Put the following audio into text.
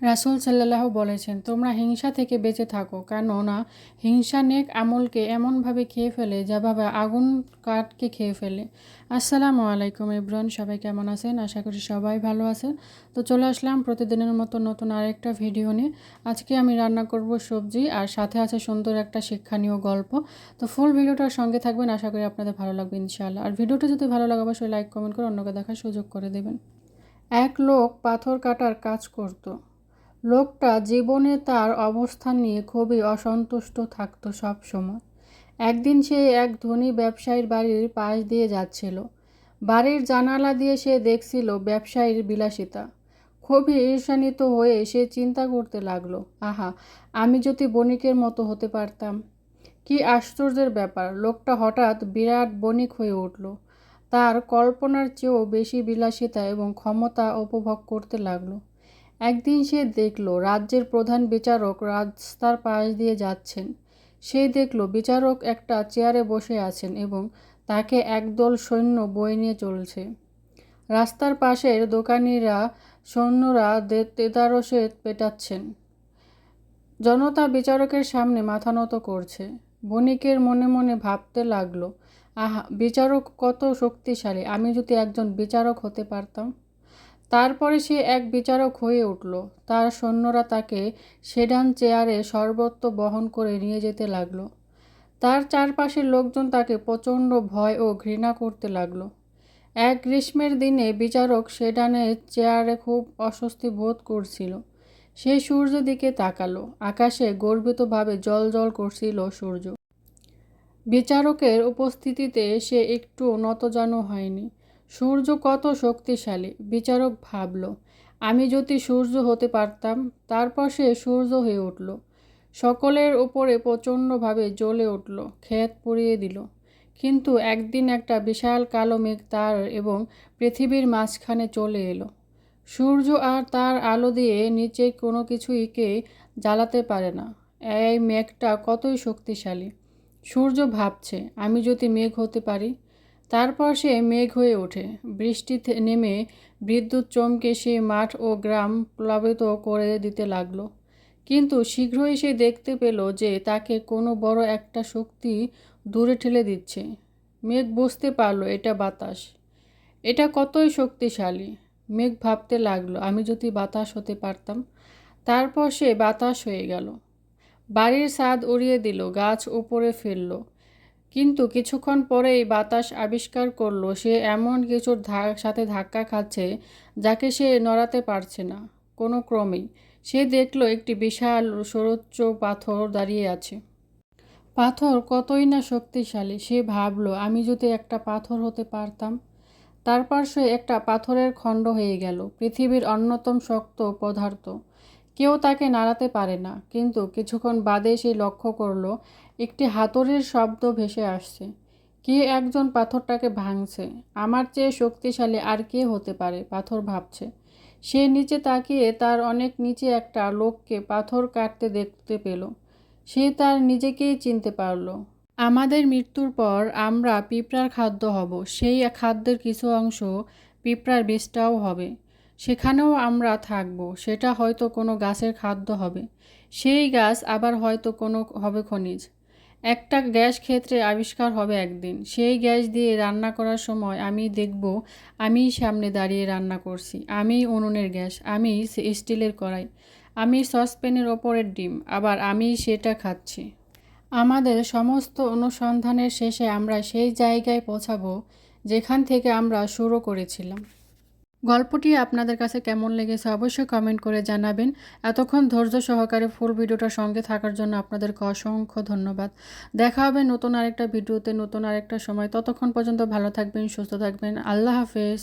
রাসূল সাল্লাল্লাহ বলেছেন, তোমরা হিংসা থেকে বেঁচে থাকো, কেননা হিংসা নেক আমলকে এমনভাবে খেয়ে ফেলে যেভাবে আগুন কাঠকে খেয়ে ফেলে। আসসালামু আলাইকুম ইব্রান, সবাই কেমন আছেন? আশা করি সবাই ভালো আছেন। তো চলে আসলাম প্রতিদিনের মতো নতুন আরেকটা ভিডিও নিয়ে। আজকে আমি রান্না করব সবজি আর সাথে আছে সুন্দর একটা শিক্ষণীয় গল্প। তো ফুল ভিডিওটার সঙ্গে থাকবেন, আশা করি আপনাদের ভালো লাগবে ইনশাআল্লাহ। আর ভিডিওটা যদি ভালো লাগে, অবশ্যই লাইক কমেন্ট করে অন্যকে দেখার সুযোগ করে দেবেন। এক লোক পাথর কাটার কাজ করত। লোকটা জীবনে তার অবস্থান নিয়ে খুবই অসন্তুষ্ট থাকতো সব সময়। একদিন সে এক ধনী ব্যবসায়ীর বাড়ির পাশ দিয়ে যাচ্ছিল। বাড়ির জানালা দিয়ে সে দেখছিল ব্যবসায়ীর বিলাসিতা। খুবই ঈর্ষান্বিত হয়ে সে চিন্তা করতে লাগল, আহা, আমি যদি বণিকের মতো হতে পারতাম? কি আশ্চর্যের ব্যাপার, লোকটা হঠাৎ বিরাট বণিক হয়ে উঠল। তার কল্পনার চেয়েও বেশি বিলাসিতা এবং ক্ষমতা উপভোগ করতে লাগল। একদিন সে দেখল রাজ্যের প্রধান বিচারক রাস্তার পাশ দিয়ে যাচ্ছেন। সে দেখল বিচারক একটা চেয়ারে বসে আছেন এবং তাকে একদল সৈন্য বই নিয়ে চলছে। রাস্তার পাশের দোকানিরা সৈন্যরা তেদারসে পেটাচ্ছেন। জনতা বিচারকের সামনে মাথা নত করছে। বণিকের মনে মনে ভাবতে লাগল, আহা, বিচারক কত শক্তিশালী, আমি যদি একজন বিচারক হতে পারতাম। তারপরে সে এক বিচারক হয়ে উঠল। তার সৈন্যরা তাকে সেডান চেয়ারে সর্বত্র বহন করে নিয়ে যেতে লাগল। তার চারপাশের লোকজন তাকে প্রচণ্ড ভয় ও ঘৃণা করতে লাগল। এক গ্রীষ্মের দিনে বিচারক সেডানের চেয়ারে খুব অস্বস্তি বোধ করছিল। সে সূর্য দিকে তাকালো। আকাশে গর্বিতভাবে জল জল করছিল সূর্য। বিচারকের উপস্থিতিতে সে একটু নতজানু হয়নি। সূর্য কত শক্তিশালী? বিচারক ভাবল। আমি যদি সূর্য হতে পারতাম তারপর সে সূর্য হয়ে উঠল। সকলের ওপরে প্রচণ্ডভাবে জ্বলে উঠল, ক্ষেত পুড়িয়ে দিল। কিন্তু একদিন একটা বিশাল কালো মেঘ তার এবং পৃথিবীর মাঝখানে চলে এলো। সূর্য আর তার আলো দিয়ে নিচে কোনো কিছুইকে জ্বালাতে পারে না। এই মেঘটা কতই শক্তিশালী। সূর্য ভাবছে, আমি যদি মেঘ হতে পারি তারপর সে মেঘ হয়ে ওঠে। বৃষ্টি নেমে বিদ্যুৎ চমকে সে মাঠ ও গ্রাম প্লাবিত করে দিতে লাগল। কিন্তু শীঘ্রই সে দেখতে পেল যে তাকে কোনো বড় একটা শক্তি দূরে ঠেলে দিচ্ছে। মেঘ বুঝতে পারল এটা বাতাস। এটা কতই শক্তিশালী, মেঘ ভাবতে লাগল, আমি যদি বাতাস হতে পারতাম। তারপর সে বাতাস হয়ে গেল। বাড়ির ছাদ উড়িয়ে দিল, গাছ উপরে ফেলল। কিন্তু কিছুক্ষণ পরেই বাতাস আবিষ্কার করল সে এমন কিছুর সাথে ধাক্কা খাচ্ছে যাকে সে নড়াতে পারছে না, কোনো ক্রমেই। সে দেখল একটি বিশাল সরোচ্চ পাথর দাঁড়িয়ে আছে। পাথর কতই না শক্তিশালী, সে ভাবলো, আমি যদি একটা পাথর হতে পারতাম। তারপর সে একটা পাথরের খণ্ড হয়ে গেল, পৃথিবীর অন্যতম শক্ত পদার্থ। কেউ তাকে নাড়াতে পারে না। কিন্তু কিছুক্ষণ বাদে সে লক্ষ্য করল, একটি হাতুড়ির শব্দ ভেসে আসছে। কে একজন পাথরটাকে ভাঙছে? আমার চেয়ে শক্তিশালী আর কে হতে পারে? পাথর ভাবছে। সে নিচে তাকিয়ে তার অনেক নিচে একটা লোককে পাথর কাটতে দেখতে পেল। সে তার নিজেকেই চিনতে পারল। আমাদের মৃত্যুর পর আমরা পিঁপড়ার খাদ্য হব। সেই খাদ্যের কিছু অংশ পিঁপড়ার বিষটাও হবে। সেখানেও আমরা থাকব, সেটা হয়তো কোনো গাছের খাদ্য হবে। সেই গাছ আবার হয়তো কোনো হবে খনিজ। একটা গ্যাস ক্ষেত্রে আবিষ্কার হবে একদিন। সেই গ্যাস দিয়ে রান্না করার সময় আমি দেখব, আমি সামনে দাঁড়িয়ে রান্না করছি, আমি উনুনের গ্যাস, আমি স্টিলের কড়াই, আমি সসপ্যানের ওপরের ডিম, আবার আমি সেটা খাচ্ছি। আমাদের সমস্ত অনুসন্ধানের শেষে আমরা সেই জায়গায় পৌঁছাবো যেখান থেকে আমরা শুরু করেছিলাম। গল্পটি আপনাদের কাছে কেমন লেগেছে অবশ্যই কমেন্ট করে জানাবেন। এতক্ষণ ধৈর্য সহকারে ফুল ভিডিওটার সঙ্গে থাকার জন্য আপনাদেরকে অসংখ্য ধন্যবাদ। দেখা হবে নতুন আরেকটা ভিডিওতে নতুন আরেকটা সময়। ততক্ষণ পর্যন্ত ভালো থাকবেন, সুস্থ থাকবেন। আল্লাহ হাফেজ।